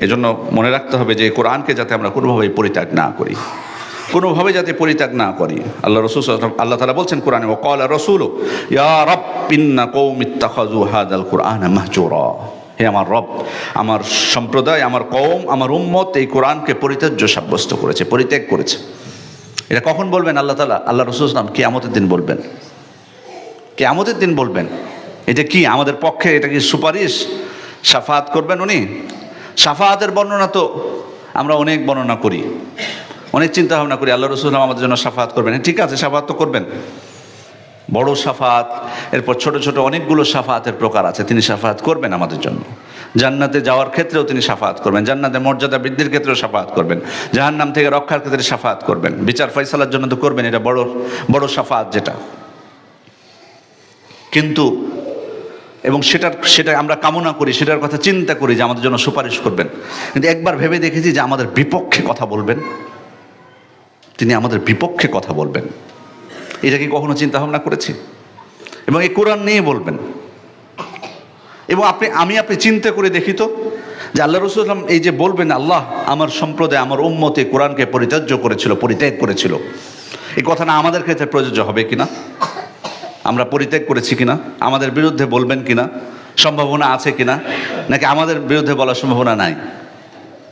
এজন্য মনে রাখতে হবে যে কোরআনকে যাতে আমরা কোনোভাবেই পরিত্যাগ না করি। কোনোভাবে যাতে পরিত্যাগ না করি। আল্লাহ রসুল আল্লাহ তালা বলছেন কোরআনে ও কল রসুল কোরআন হে আমার রব, আমার সম্প্রদায়, আমার কৌম আমার উম্মত এই কোরআনকে পরিত্যাজ্য সাব্যস্ত করেছে, পরিত্যাগ করেছে। এটা কখন বলবেন আল্লাহ তালা আল্লাহ রসুল ইসলাম কেয়ামতের দিন বলবেন। কেয়ামতের দিন বলবেন। এটা কি আমাদের পক্ষে? এটা কি সুপারিশ? সাফাত করবেন উনি? সাফাতের বর্ণনা তো আমরা অনেক বর্ণনা করি। অনেক চিন্তা ভাবনা করি, আল্লাহ রসুল আমাদের জন্য সাফাত করবেন। ঠিক আছে সাফাত তো করবেন। বড় সাফাত এরপর ছোট ছোট অনেকগুলো সাফাতের প্রকার আছে, তিনি সাফাত করবেন আমাদের জন্য। জান্নাতে যাওয়ার ক্ষেত্রেও তিনি সাফাত করবেন, জান্নাতে মর্যাদা বৃদ্ধির ক্ষেত্রেও সাফাত করবেন, জাহান্নাম থেকে রক্ষার ক্ষেত্রে সাফাত করবেন। বিচার ফয়সালার জন্য তো করবেন, এটা বড় বড় সাফাত যেটা। কিন্তু এবং সেটার, সেটা আমরা কামনা করি, সেটার কথা চিন্তা করি যে আমাদের জন্য সুপারিশ করবেন। কিন্তু একবার ভেবে দেখেছি যে আমাদের বিপক্ষে কথা বলবেন। তিনি আমাদের বিপক্ষে কথা বলবেন। এটা কি কখনো চিন্তা ভাবনা করেছি? এবং এই কোরআন নিয়ে বলবেন। এবং আপনি, আমি আপনি চিন্তা করে দেখি তো যে আল্লাহ রসুলাম এই যে বলবেন, আল্লাহ আমার সম্প্রদায়, আমার উম্মতে কোরআনকে পরিত্যাজ্য করেছিল, পরিত্যাগ করেছিল। এই কথাটা আমাদের ক্ষেত্রে প্রযোজ্য হবে কিনা? আমরা পরিত্যাগ করেছি কিনা? আমাদের বিরুদ্ধে বলবেন কিনা? সম্ভাবনা আছে কিনা? নাকি আমাদের বিরুদ্ধে বলার সম্ভাবনা নাই?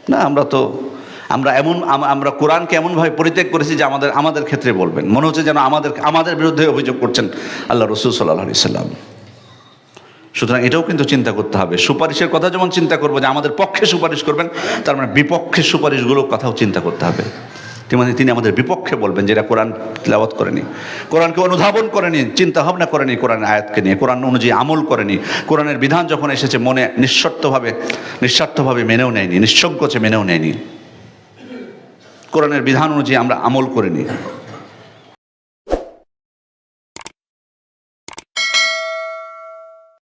না, আমরা তো, আমরা এমন আমরা কোরআনকে এমনভাবে পরিত্যাগ করেছি যে আমাদের আমাদের ক্ষেত্রে বলবেন। মনে হচ্ছে যেন আমাদের আমাদের বিরুদ্ধে অভিযোগ করছেন আল্লাহ রসুল সাল্লাহ সাল্লাম। সুতরাং এটাও কিন্তু চিন্তা করতে হবে। সুপারিশের কথা যেমন চিন্তা করব যে আমাদের পক্ষে সুপারিশ করবেন, তার মানে বিপক্ষে সুপারিশগুলোর কথাও চিন্তা করতে হবে। তিনি আমাদের বিপক্ষে বলবেন যেটা কোরআন তিলাবত করেনি। কোরআনকে অনুধাবন করেনি চিন্তা ভাবনা করেনি কোরআন আয়াতকে নিয়ে, কোরআন অনুযায়ী আমল করেনি। কোরআনের বিধান যখন এসেছে, মনে নিঃস্বার্থভাবে নিঃস্বার্থভাবে মেনেও নেয়নি, নিঃসংকোচে মেনেও নেয়নি। কোরআনের বিধান অনুযায়ী আমরা আমল করিনি।